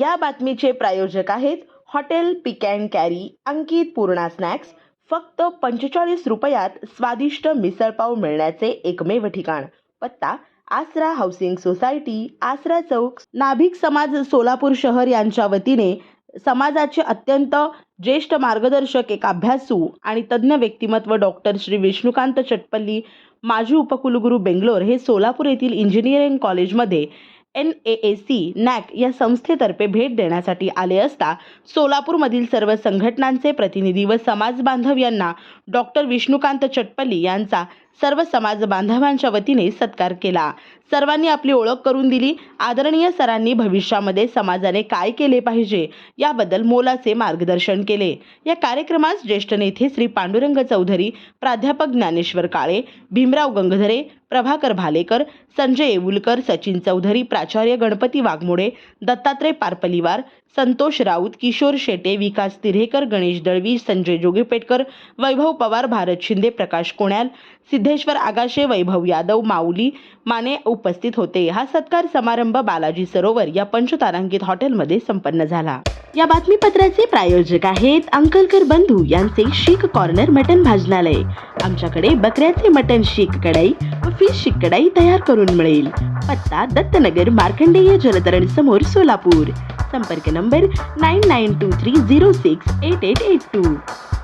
या बातमीचे प्रायोजक आहेत hotel pick and carry Ankit Purna snacks. फक्त पंचेचाळीस रुपयात स्वादिष्ट मिसळपाव मिळण्याचे एकमेव ठिकाण. पत्ता आसरा हाऊसिंग सोसायटी आसरा चौक नाभिक समाज सोलापूर शहर यांच्या वतीने समाजाचे अत्यंत ज्येष्ठ मार्गदर्शक एक अभ्यासू आणि तज्ज्ञ व्यक्तिमत्व डॉक्टर श्री विष्णुकांत चटपल्ली माजी उपकुलगुरू बेंगलोर हे सोलापूर येथील इंजिनिअरिंग कॉलेजमध्ये N A A C NAAC या संस्थेतर्फे भेट देण्यासाठी आले असता सोलापूरमधील सर्व संघटनांचे प्रतिनिधी व समाज बांधव यांना डॉक्टर विष्णुकांत चटपल्ली यांचा सर्व समाज बांधवांच्या वतीने सत्कार केला. सर्वांनी आपली ओळख करून दिली. आदरणीय सरांनी भविष्यामध्ये समाजाने काय केले पाहिजे याबद्दल मोलाचे मार्गदर्शन केले. या कार्यक्रमास ज्येष्ठ नेते श्री पांडुरंग चौधरी प्राध्यापक ज्ञानेश्वर काळे भीमराव गंगधरे प्रभाकर भालेकर संजय येऊलकर सचिन चौधरी प्राचार्य गणपती वाघमोडे दत्तात्रय पारपलीवार संतोष राऊत किशोर शेटे विकास तिरेकर गणेश दळवी संजय जोगेपेटकर वैभव पवार भारत शिंदे प्रकाश कोण्याल सिद्धेश्वर आगाशे वैभव यादव माऊली माने उपस्थित होते. हा सत्कार समारंभ बालाजी सरोवर या पंचतारांकित हॉटेलमध्ये संपन्न झाला. या बातमीपत्राचे प्रायोजक आहेत अंकलकर बंधू यांचे शीख कॉर्नर मटन भाजनालय. आमच्याकडे बकऱ्याचे मटन शीख कढाई व फिश शीख कढाई तयार करून मिळेल. पत्ता दत्तनगर मार्कंडेय जलतरण समोर सोलापूर. संपर्क number nine nine two three zero six eight eight eight two.